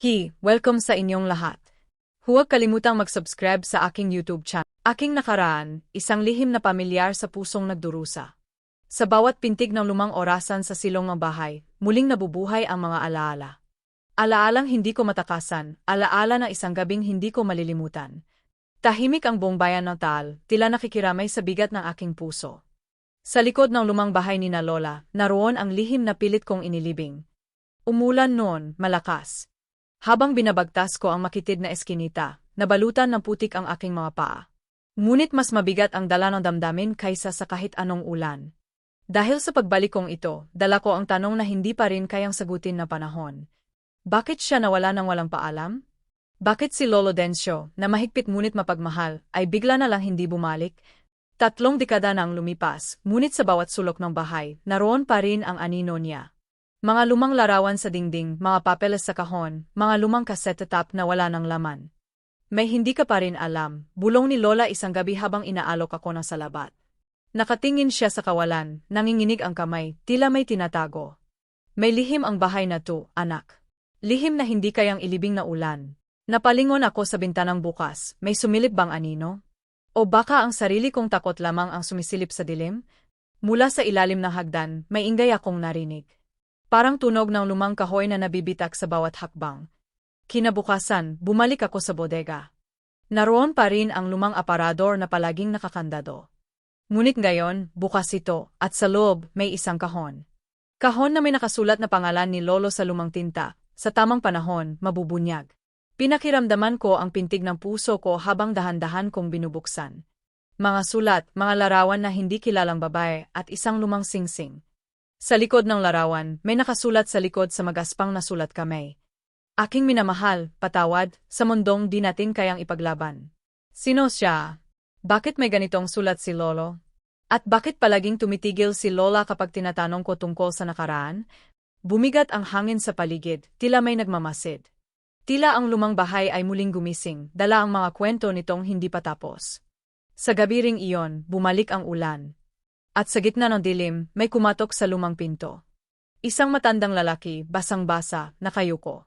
Hi, welcome sa inyong lahat. Huwag kalimutang mag-subscribe sa aking YouTube channel. Aking nakaraan, isang lihim na pamilyar sa pusong nagdurusa. Sa bawat pintig ng lumang orasan sa silong ng bahay, muling nabubuhay ang mga alaala. Alaalang hindi ko matakasan, alaala ng isang gabing hindi ko malilimutan. Tahimik ang buong bayan ng Taal, tila nakikiramay sa bigat ng aking puso. Sa likod ng lumang bahay ni na Lola, naroon ang lihim na pilit kong inilibing. Umulan noon, malakas. Habang binabagtas ko ang makitid na eskinita, nabalutan ng putik ang aking mga paa. Ngunit mas mabigat ang dala ng damdamin kaysa sa kahit anong ulan. Dahil sa pagbalik kong ito, dala ko ang tanong na hindi pa rin kayang sagutin na panahon. Bakit siya nawala ng walang paalam? Bakit si Lolo Dencio, na mahigpit ngunit mapagmahal, ay bigla na lang hindi bumalik? Tatlong dekada nang lumipas, ngunit sa bawat sulok ng bahay, naroon pa rin ang anino niya. Mga lumang larawan sa dingding, mga papeles sa kahon, mga lumang cassette tape na wala ng laman. May hindi ka pa rin alam, bulong ni Lola isang gabi habang inaalok ako ng salabat. Nakatingin siya sa kawalan, nanginginig ang kamay, tila may tinatago. May lihim ang bahay na to, anak. Lihim na hindi kayang ilibing na ulan. Napalingon ako sa bintanang bukas, may sumilip bang anino? O baka ang sarili kong takot lamang ang sumisilip sa dilim? Mula sa ilalim ng hagdan, may ingay akong narinig. Parang tunog ng lumang kahoy na nabibitak sa bawat hakbang. Kinabukasan, bumalik ako sa bodega. Naroon pa rin ang lumang aparador na palaging nakakandado. Ngunit ngayon, bukas ito, at sa loob, may isang kahon. Kahon na may nakasulat na pangalan ni Lolo sa lumang tinta, sa tamang panahon, mabubunyag. Pinakiramdaman ko ang pintig ng puso ko habang dahan-dahan kong binubuksan. Mga sulat, mga larawan na hindi kilalang babae, at isang lumang singsing. Sa likod ng larawan, may nakasulat sa likod sa magaspang na sulat kamay. Aking minamahal, patawad, sa mundong di natin kayang ipaglaban. Sino siya? Bakit may ganitong sulat si Lolo? At bakit palaging tumitigil si Lola kapag tinatanong ko tungkol sa nakaraan? Bumigat ang hangin sa paligid, tila may nagmamasid. Tila ang lumang bahay ay muling gumising, dala ang mga kwento nitong hindi pa tapos. Sa gabi ring iyon, bumalik ang ulan, at sa gitna ng dilim, may kumatok sa lumang pinto. Isang matandang lalaki, basang-basa, nakayuko.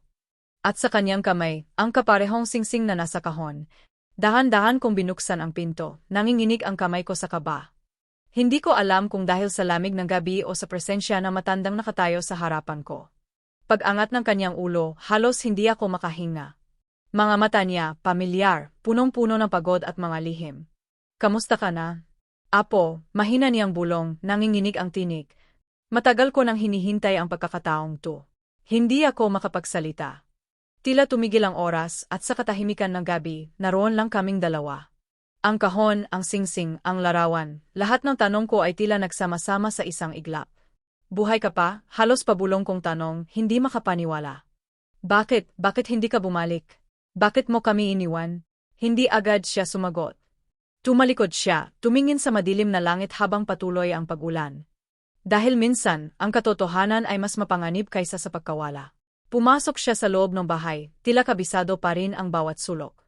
At sa kanyang kamay, ang kaparehong singsing na nasa kahon. Dahan-dahan kong binuksan ang pinto, nanginginig ang kamay ko sa kaba. Hindi ko alam kung dahil sa lamig ng gabi o sa presensya na matandang nakatayo sa harapan ko. Pag-angat ng kanyang ulo, halos hindi ako makahinga. Mga mata niya, pamilyar, punong-puno ng pagod at mga lihim. Kamusta ka na? Apo, mahina niyang bulong, nanginginig ang tinig. Matagal ko nang hinihintay ang pagkakataong to. Hindi ako makapagsalita. Tila tumigil ang oras at sa katahimikan ng gabi, naroon lang kaming dalawa. Ang kahon, ang singsing, ang larawan, lahat ng tanong ko ay tila nagsama-sama sa isang iglap. Buhay ka pa? Halos pabulong kong tanong, hindi makapaniwala. Bakit, bakit hindi ka bumalik? Bakit mo kami iniwan? Hindi agad siya sumagot. Tumalikod siya, tumingin sa madilim na langit habang patuloy ang pagulan. Dahil minsan, ang katotohanan ay mas mapanganib kaysa sa pagkawala. Pumasok siya sa loob ng bahay, tila kabisado pa rin ang bawat sulok.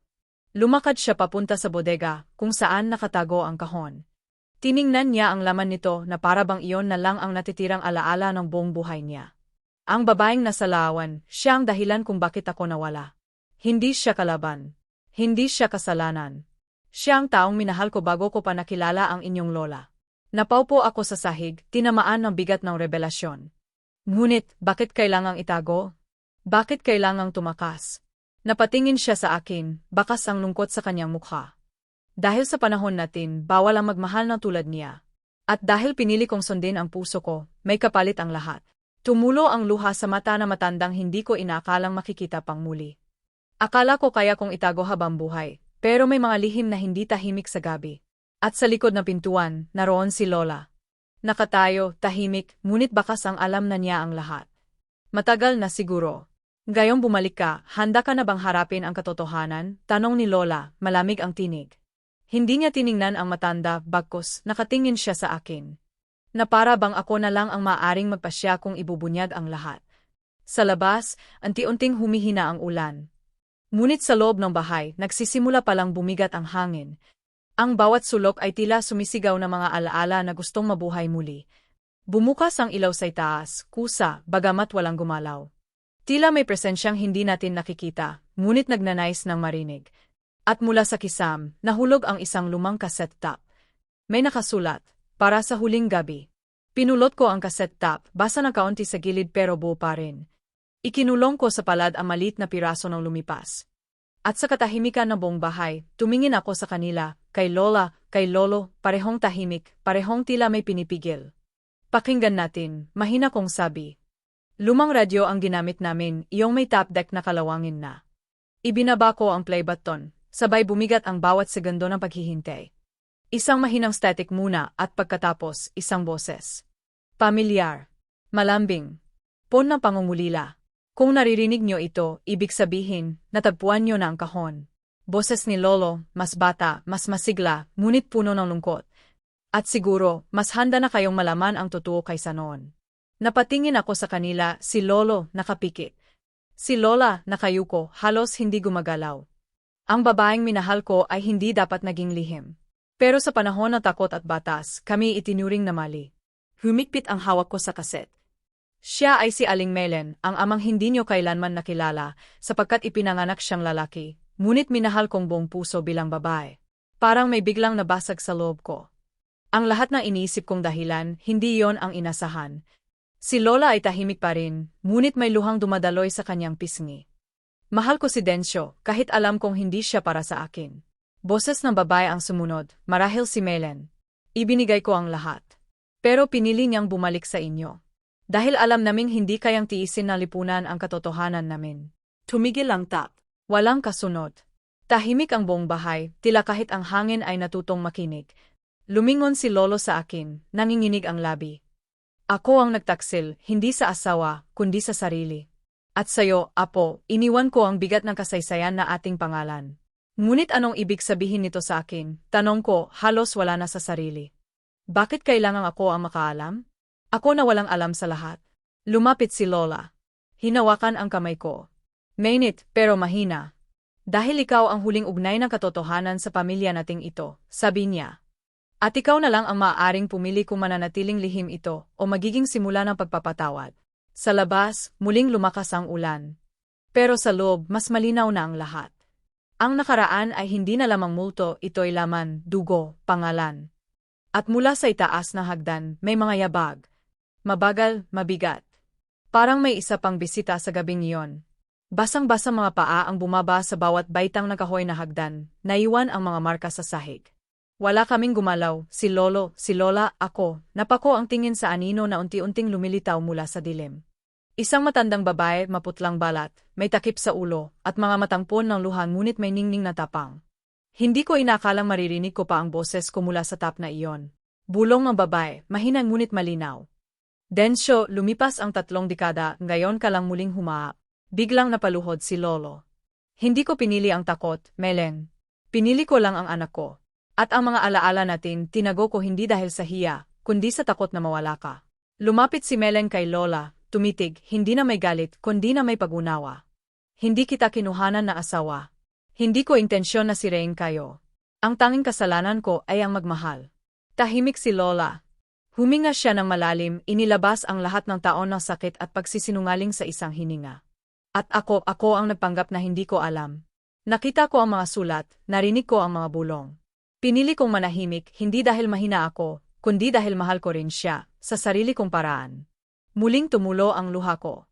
Lumakad siya papunta sa bodega, kung saan nakatago ang kahon. Tiningnan niya ang laman nito na para bang iyon na lang ang natitirang alaala ng buong buhay niya. Ang babaeng nasa lawan, siya ang dahilan kung bakit ako nawala. Hindi siya kalaban. Hindi siya kasalanan. Siya taong minahal ko bago ko pa nakilala ang inyong lola. Napaupo ako sa sahig, tinamaan ng bigat ng revelasyon. Ngunit, bakit kailangang itago? Bakit kailangang tumakas? Napatingin siya sa akin, bakas ang lungkot sa kanyang mukha. Dahil sa panahon natin, bawal ang magmahal na tulad niya. At dahil pinili kong sundin ang puso ko, may kapalit ang lahat. Tumulo ang luha sa mata na matandang hindi ko inakalang makikita pang muli. Akala ko kaya kong itago habang buhay, pero may mga lihim na hindi tahimik sa gabi. At sa likod ng pintuan, naroon si Lola. Nakatayo, tahimik, ngunit bakas ang alam na niya ang lahat. Matagal na siguro. Gayong bumalik ka, handa ka na bang harapin ang katotohanan? Tanong ni Lola, malamig ang tinig. Hindi niya tiningnan ang matanda, bagkos, nakatingin siya sa akin. Na para bang ako na lang ang maaring magpasya kung ibubunyag ang lahat. Sa labas, anti-unting humihina ang ulan. Ngunit sa loob ng bahay, nagsisimula palang bumigat ang hangin. Ang bawat sulok ay tila sumisigaw na mga alaala na gustong mabuhay muli. Bumukas ang ilaw sa itaas, kusa, bagamat walang gumalaw. Tila may presensyang hindi natin nakikita, ngunit nagnanais ng marinig. At mula sa kisam, nahulog ang isang lumang cassette tape. May nakasulat, para sa huling gabi. Pinulot ko ang cassette tape, basa na kaunti sa gilid pero buo pa rin. Ikinulong ko sa palad ang malit na piraso ng lumipas. At sa katahimikan ng buong bahay, tumingin ako sa kanila, kay Lola, kay Lolo, parehong tahimik, parehong tila may pinipigil. Pakinggan natin, mahina kong sabi. Lumang radyo ang ginamit namin, iyong may top deck na kalawangin na. Ibinaba ko ang play button, sabay bumigat ang bawat segundo ng paghihintay. Isang mahinang static muna at pagkatapos, isang boses. Pamilyar. Malambing. Pon ng pangungulila. Kung naririnig nyo ito, ibig sabihin, natagpuan nyo na ang kahon. Boses ni Lolo, mas bata, mas masigla, ngunit puno ng lungkot. At siguro, mas handa na kayong malaman ang totoo kaysa noon. Napatingin ako sa kanila, si Lolo, nakapikit. Si Lola, nakayuko, halos hindi gumagalaw. Ang babaeng minahal ko ay hindi dapat naging lihim. Pero sa panahon ng takot at batas, kami itinuring na mali. Humikpit ang hawak ko sa kaset. Siya ay si Aling Melen, ang amang hindi niyo kailanman nakilala, sapagkat ipinanganak siyang lalaki, ngunit minahal kong buong puso bilang babae. Parang may biglang nabasag sa loob ko. Ang lahat ng iniisip kong dahilan, hindi yon ang inasahan, Si Lola ay tahimik pa rin, ngunit may luhang dumadaloy sa kanyang pisngi. Mahal ko si Densyo, kahit alam kong hindi siya para sa akin. Boses ng babae ang sumunod, marahil si Melen. Ibinigay ko ang lahat. Pero pinili niyang bumalik sa inyo. Dahil alam naming hindi kayang tiisin na lipunan ang katotohanan namin. Tumigil ang tap. Walang kasunod. Tahimik ang buong bahay, tila kahit ang hangin ay natutong makinig. Lumingon si Lolo sa akin, nanginginig ang labi. Ako ang nagtaksil, hindi sa asawa, kundi sa sarili. At sayo, Apo, iniwan ko ang bigat ng kasaysayan na ating pangalan. Ngunit anong ibig sabihin nito sa akin? Tanong ko, halos wala na sa sarili. Bakit kailangan ako ang makaalam? Ako na walang alam sa lahat. Lumapit si Lola. Hinawakan ang kamay ko. Mainit, pero mahina. Dahil ikaw ang huling ugnay ng katotohanan sa pamilya nating ito, sabi niya. At ikaw na lang ang maaaring pumili kung mananatiling lihim ito o magiging simula ng pagpapatawad. Sa labas, muling lumakas ang ulan. Pero sa loob, mas malinaw na ang lahat. Ang nakaraan ay hindi na lamang multo, ito'y laman, dugo, pangalan. At mula sa itaas na hagdan, may mga yabag. Mabagal, mabigat. Parang may isa pang bisita sa gabing iyon. Basang-basa mga paa ang bumaba sa bawat baitang nakahoy na hagdan, naiwan ang mga marka sa sahig. Wala kaming gumalaw, si Lolo, si Lola, ako, napako ang tingin sa anino na unti-unting lumilitaw mula sa dilim. Isang matandang babae, maputlang balat, may takip sa ulo, at mga matangpon ng luha ngunit may ningning na tapang. Hindi ko inakalang maririnig ko pa ang boses ko mula sa tap na iyon. Bulong ng babae, mahina ngunit malinaw. Densyo, lumipas ang tatlong dekada, ngayon ka lang muling humaap. Biglang napaluhod si Lolo. Hindi ko pinili ang takot, Melen. Pinili ko lang ang anak ko. At ang mga alaala natin, tinago ko hindi dahil sa hiya, kundi sa takot na mawala ka. Lumapit si Melen kay Lola, tumitig, hindi na may galit, kundi na may pagunawa. Hindi kita kinuhanan na asawa. Hindi ko intensyon na sirein kayo. Ang tanging kasalanan ko ay ang magmahal. Tahimik si Lola. Huminga siya ng malalim, inilabas ang lahat ng taon ng sakit at pagsisinungaling sa isang hininga. At ako, ako ang nagpanggap na hindi ko alam. Nakita ko ang mga sulat, narinig ko ang mga bulong. Pinili kong manahimik hindi dahil mahina ako, kundi dahil mahal ko rin siya, sa sarili kong paraan. Muling tumulo ang luha ko.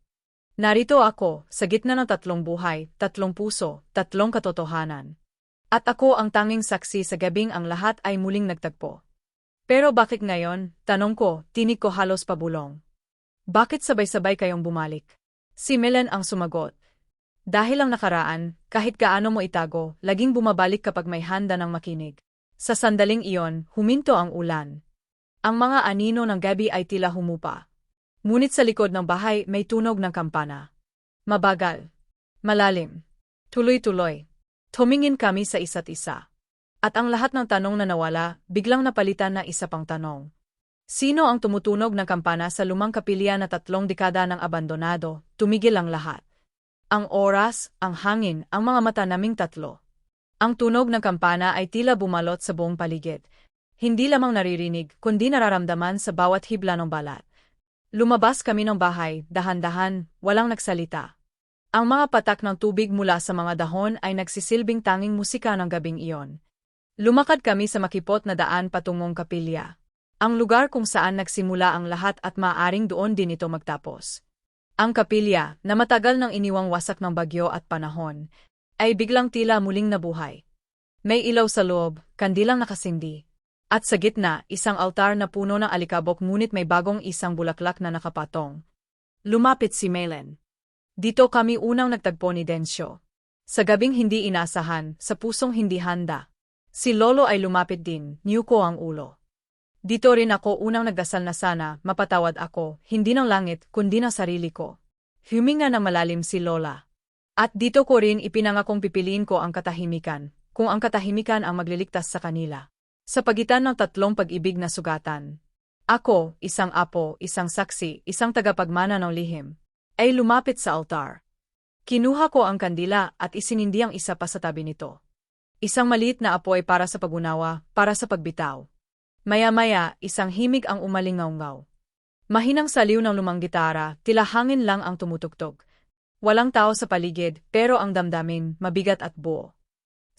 Narito ako, sa gitna ng tatlong buhay, tatlong puso, tatlong katotohanan. At ako ang tanging saksi sa gabing ang lahat ay muling nagtagpo. Pero bakit ngayon, tanong ko, tinig ko halos pabulong. Bakit sabay-sabay kayong bumalik? Si Melen ang sumagot. Dahil ang nakaraan, kahit gaano mo itago, laging bumabalik kapag may handa ng makinig. Sa sandaling iyon, huminto ang ulan. Ang mga anino ng gabi ay tila humupa. Ngunit sa likod ng bahay may tunog ng kampana. Mabagal. Malalim. Tuloy-tuloy. Tumingin kami sa isa't isa. At ang lahat ng tanong na nawala, biglang napalitan na isa pang tanong. Sino ang tumutunog ng kampana sa lumang kapilya na tatlong dekada ng abandonado, tumigil ang lahat. Ang oras, ang hangin, ang mga mata naming tatlo. Ang tunog ng kampana ay tila bumalot sa buong paligid. Hindi lamang naririnig, kundi nararamdaman sa bawat hibla ng balat. Lumabas kami ng bahay, dahan-dahan, walang nagsalita. Ang mga patak ng tubig mula sa mga dahon ay nagsisilbing tanging musika ng gabing iyon. Lumakad kami sa makipot na daan patungong kapilya. Ang lugar kung saan nagsimula ang lahat at maaring doon din ito magtapos. Ang kapilya, na matagal nang iniwang wasak ng bagyo at panahon, ay biglang tila muling nabuhay. May ilaw sa loob, kandilang nakasindi. At sa gitna, isang altar na puno ng alikabok ngunit may bagong isang bulaklak na nakapatong. Lumapit si Melen. Dito kami unang nagtagpo ni Densyo. Sa gabing hindi inasahan, sa pusong hindi handa. Si Lolo ay lumapit din, niyuko ang ulo. Dito rin ako unang nagdasal na sana, mapatawad ako, hindi ng langit, kundi ng sarili ko. Huminga na malalim si Lola. At dito ko rin ipinangakong pipiliin ko ang katahimikan, kung ang katahimikan ang magliligtas sa kanila. Sa pagitan ng tatlong pag-ibig na sugatan. Ako, isang apo, isang saksi, isang tagapagmana ng lihim, ay lumapit sa altar. Kinuha ko ang kandila at isinindi ang isa pa sa tabi nito. Isang maliit na apoy para sa pagunawa, para sa pagbitaw. Maya-maya, isang himig ang umalingaw-ngaw. Mahinang saliw ng lumang gitara, tila hangin lang ang tumutugtog. Walang tao sa paligid, pero ang damdamin, mabigat at buo.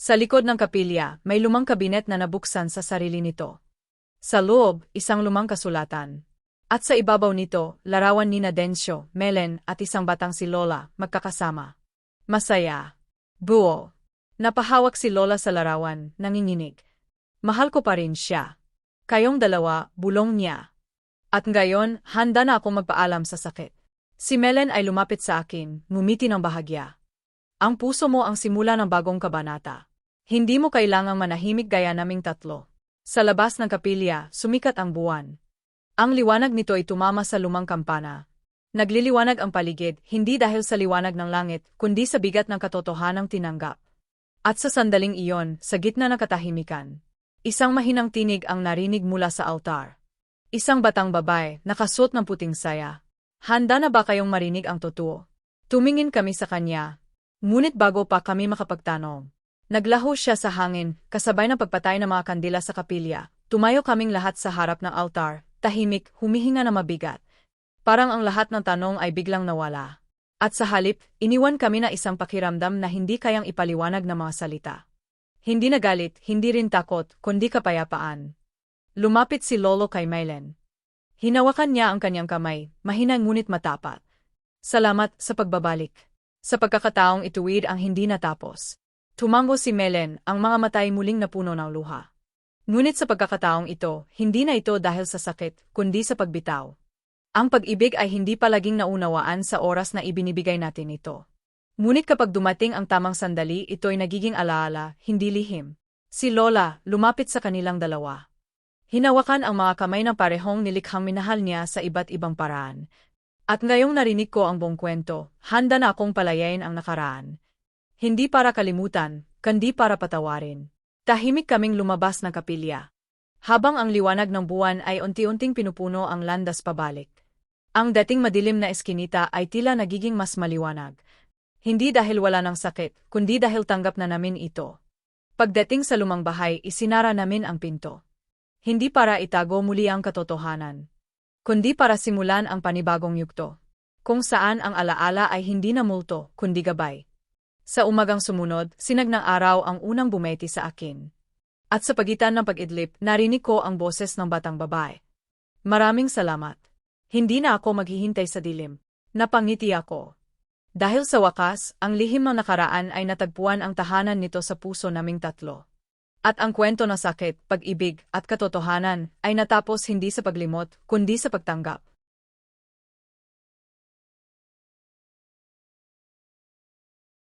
Sa likod ng kapilya, may lumang kabinet na nabuksan sa sarili nito. Sa loob, isang lumang kasulatan. At sa ibabaw nito, larawan ni Nadensyo, Melen at isang batang si Lola, magkakasama. Masaya. Buo. Napahawak si Lola sa larawan, nanginginig. Mahal ko pa rin siya. Kayong dalawa, bulong niya. At ngayon, handa na akong magpaalam sa sakit. Si Melen ay lumapit sa akin, ngumiti ng bahagya. Ang puso mo ang simula ng bagong kabanata. Hindi mo kailangang manahimik gaya naming tatlo. Sa labas ng kapilya, sumikat ang buwan. Ang liwanag nito ay tumama sa lumang kampana. Nagliliwanag ang paligid, hindi dahil sa liwanag ng langit, kundi sa bigat ng katotohanang tinanggap. At sa sandaling iyon, sa gitna ng katahimikan, isang mahinang tinig ang narinig mula sa altar. Isang batang babae, nakasuot ng puting saya. Handa na ba kayong marinig ang totoo? Tumingin kami sa kanya, Ngunit bago pa kami makapagtanong, naglaho siya sa hangin, kasabay ng pagpatay ng mga kandila sa kapilya. Tumayo kaming lahat sa harap ng altar, tahimik, humihinga na mabigat. Parang ang lahat ng tanong ay biglang nawala. At sa halip, iniwan kami na isang pakiramdam na hindi kayang ipaliwanag ng mga salita. Hindi nagalit, hindi rin takot, kundi kapayapaan. Lumapit si Lolo kay Mylen. Hinawakan niya ang kanyang kamay, mahina ngunit matapat. Salamat sa pagbabalik. Sa pagkakataong ituwid ang hindi natapos. Tumango si Melen, ang mga matay muling napuno ng luha. Ngunit sa pagkakataong ito, hindi na ito dahil sa sakit, kundi sa pagbitaw. Ang pag-ibig ay hindi palaging naunawaan sa oras na ibinibigay natin ito. Ngunit kapag dumating ang tamang sandali, ito ay nagiging alaala, hindi lihim. Si Lola, lumapit sa kanilang dalawa. Hinawakan ang mga kamay ng parehong nilikhang minahal niya sa iba't ibang paraan, at ngayong narinig ko ang buong kwento, handa na akong palayain ang nakaraan. Hindi para kalimutan, kundi para patawarin. Tahimik kaming lumabas ng kapilya. Habang ang liwanag ng buwan ay unti-unting pinupuno ang landas pabalik. Ang dating madilim na eskinita ay tila nagiging mas maliwanag. Hindi dahil wala ng sakit, kundi dahil tanggap na namin ito. Pagdating sa lumang bahay, isinara namin ang pinto. Hindi para itago muli ang katotohanan, kundi para simulan ang panibagong yugto, kung saan ang alaala ay hindi na multo, kundi gabay. Sa umagang sumunod, sinag ng araw ang unang bumeti sa akin. At sa pagitan ng pag-idlip, narinig ko ang boses ng batang babae. Maraming salamat. Hindi na ako maghihintay sa dilim. Napangiti ako. Dahil sa wakas, ang lihim ng nakaraan ay natagpuan ang tahanan nito sa puso naming tatlo. At ang kwento ng sakit, pag-ibig, at katotohanan ay natapos hindi sa paglimot, kundi sa pagtanggap.